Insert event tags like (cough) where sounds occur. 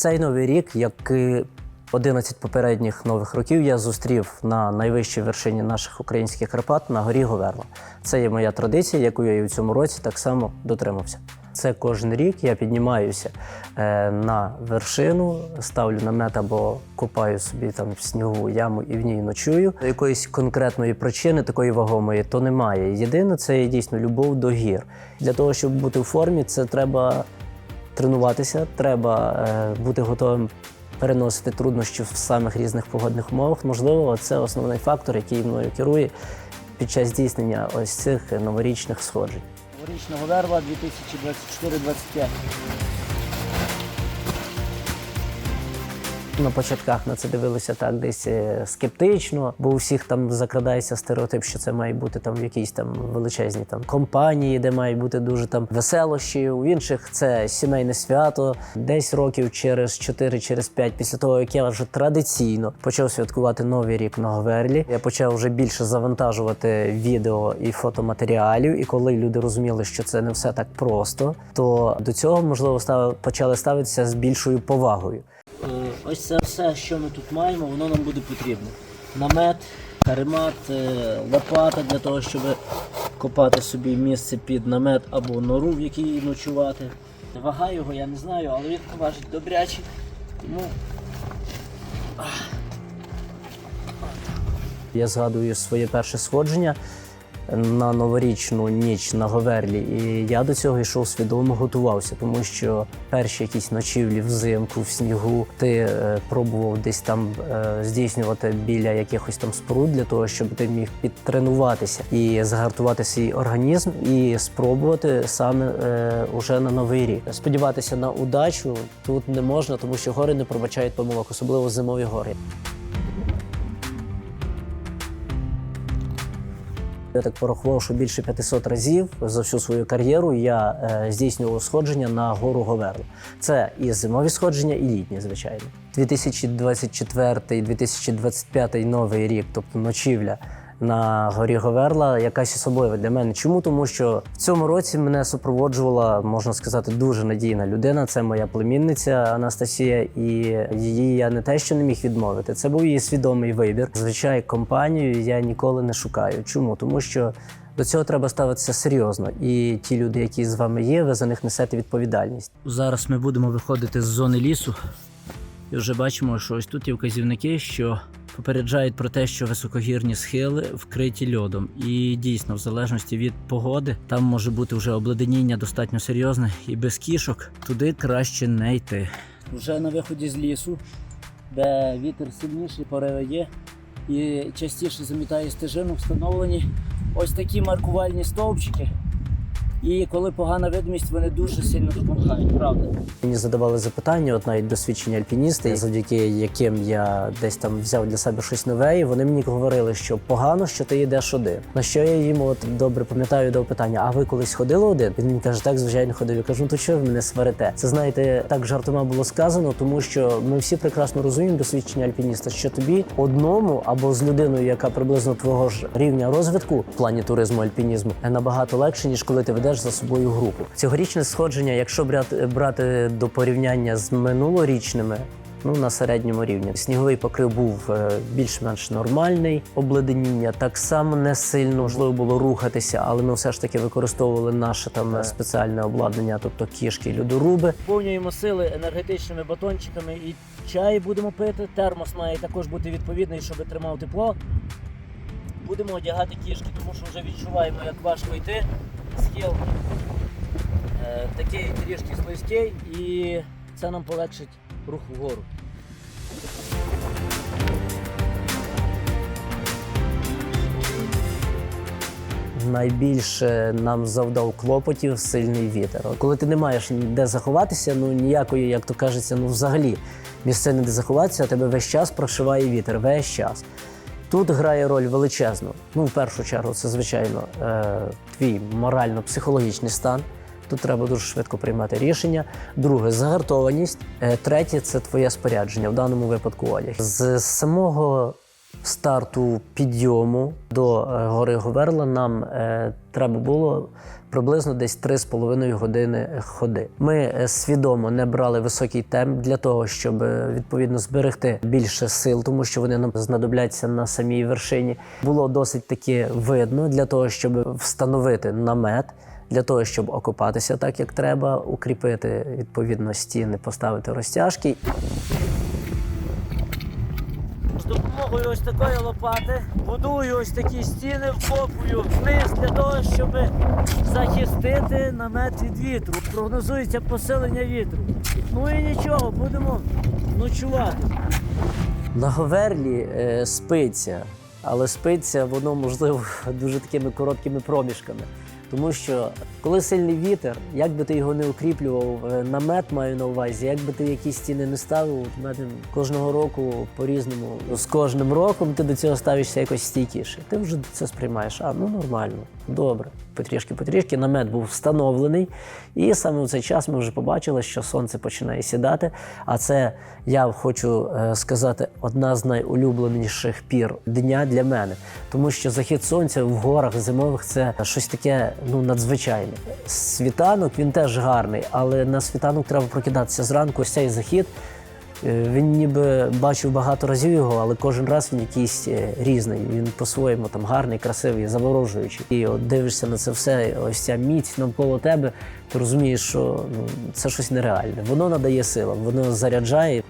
Цей новий рік, як і 11 попередніх нових років, я зустрів на найвищій вершині наших українських Карпат на горі Говерла. Це є моя традиція, яку я і в цьому році так само дотримався. Це кожен рік я піднімаюся е, на вершину, ставлю намет або копаю собі там в снігу яму і в ній ночую. Якоїсь конкретної причини такої вагомої то немає. Єдине, це є дійсно любов до гір. Для того, щоб бути в формі, це треба тренуватися, треба е, бути готовим переносити труднощі в самих різних погодних умовах. Можливо, це основний фактор, який мною керує під час здійснення ось цих новорічних сходжень. Новорічна Говерла 2024-25. На початках на це дивилися так десь е, скептично, бо у всіх там закрадається стереотип, що це має бути там в якійсь там величезній там компанії, де мають бути дуже там веселощі. У інших це сімейне свято. Десь років через 4, через 5 після того, як я вже традиційно почав святкувати новий рік на Говерлі. Я почав вже більше завантажувати відео і фотоматеріалів. І коли люди розуміли, що це не все так просто, то до цього можливо став, почали ставитися з більшою повагою. Ось це все, що ми тут маємо, воно нам буде потрібно. Намет, каремат, е, лопата для того, щоб копати собі місце під намет або нору, в якій ночувати. Вага його я не знаю, але він важить добряче. Тому Я згадую своє перше сходження на новорічну ніч на Говерлі, і я до цього йшов свідомо готувався, тому що перші якісь ночівлі взимку в снігу ти е, пробував десь там е, здійснювати біля якихось там споруд для того, щоб ти міг підтренуватися і загартувати свій організм, і спробувати саме е, уже на новий рік. Сподіватися на удачу тут не можна, тому що гори не пробачають помилок, особливо зимові гори. Я так порахував, що більше 500 разів за всю свою кар'єру я е, здійснював сходження на гору Говерла. Це і зимові сходження, і літні, звичайно. 2024-2025 новий рік, тобто ночівля на горі Говерла, якась особлива для мене. Чому? Тому що в цьому році мене супроводжувала, можна сказати, дуже надійна людина. Це моя племінниця Анастасія, і її я не те, що не міг відмовити. Це був її свідомий вибір. Зазвичай компанію я ніколи не шукаю. Чому? Тому що до цього треба ставитися серйозно, і ті люди, які з вами є, ви за них несете відповідальність. Зараз ми будемо виходити з зони лісу. І вже бачимо, що ось тут є вказівники, що попереджають про те, що високогірні схили вкриті льодом. І дійсно, в залежності від погоди, там може бути вже обледеніння достатньо серйозне, і без кішок туди краще не йти. Вже на виході з лісу, де вітер сильніший, пориви є, і частіше замітає стежину, встановлені ось такі маркувальні стовпчики. І коли погана видимість, вони дуже сильно допомагають, правда. Мені задавали запитання, от навіть досвідчені альпіністи, завдяки яким я десь там взяв для себе щось нове, і вони мені говорили, що погано, що ти йдеш один. На що я їм от добре пам'ятаю дав питання: а ви колись ходили один? Він мені каже, так звичайно ходив. Я кажу, ну то чого ви мене сварите? Це знаєте, так жартома було сказано, тому що ми всі прекрасно розуміємо, досвідчені альпіністи, що тобі одному або з людиною, яка приблизно твого ж рівня розвитку в плані туризму, альпінізму, набагато легше, ніж коли ти ведеш за собою групу. Цьогорічне сходження, якщо брати, до порівняння з минулорічними. Ну, на середньому рівні сніговий покрив був е, більш-менш нормальний. Обледеніння так само не сильно можливо було рухатися, але ми все ж таки використовували наше там спеціальне обладнання, тобто кішки, і льодоруби. Повнюємо сили енергетичними батончиками і чай будемо пити. Термос має також бути відповідний, щоб тримав тепло. Будемо одягати кішки, тому що вже відчуваємо, як важко йти. Схил е, такий трішки слизький і це нам полегшить рух вгору. Найбільше нам завдав клопотів сильний вітер. Коли ти не маєш де заховатися, ну ніякої, як то кажеться, ну взагалі місце не де заховатися, а тебе весь час прошиває вітер, весь час. Тут грає роль величезну. Ну, в першу чергу, це звичайно е, твій морально-психологічний стан. Тут треба дуже швидко приймати рішення. Друге загартованість. Е, Третє це твоє спорядження, в даному випадку одяг. З самого старту підйому до е, гори Говерла нам треба було приблизно десь 3,5 години ходи. Ми е, свідомо не брали високий темп для того, щоб е, відповідно зберегти більше сил, тому що вони нам знадобляться на самій вершині. Було досить таки видно для того, щоб встановити намет. Для того щоб окопатися так, як треба, укріпити відповідно стіни, поставити розтяжки. Допомогою ось такої лопати будую ось такі стіни, вкопую вниз для того, щоб захистити намет від вітру. Прогнозується посилення вітру. Ну і нічого, будемо ночувати. На Говерлі е, спиться, але спиться воно можливо (laughs) дуже такими короткими проміжками. Тому що коли сильний вітер, як би ти його не укріплював, е, намет маю на увазі, як би ти якісь стіни не ставив, кожного року по-різному. З кожним роком ти до цього ставишся якось стійкіше. Ти вже це сприймаєш. А ну нормально, добре. Потрішки, потрішки намет був встановлений, і саме в цей час ми вже побачили, що сонце починає сідати. А це я хочу е, сказати одна з найулюбленіших пір дня для мене, тому що захід сонця в горах зимових це щось таке ну надзвичайне. Світанок він теж гарний, але на світанок треба прокидатися зранку. Ось цей захід. Е, Він ніби бачив багато разів його, але кожен раз він якийсь е, різний. Він по-своєму там гарний, красивий, заворожуючий. І от дивишся на це все, ось ця міць навколо тебе. Ти розумієш, що ну, це щось нереальне. Воно надає сила, воно заряджає.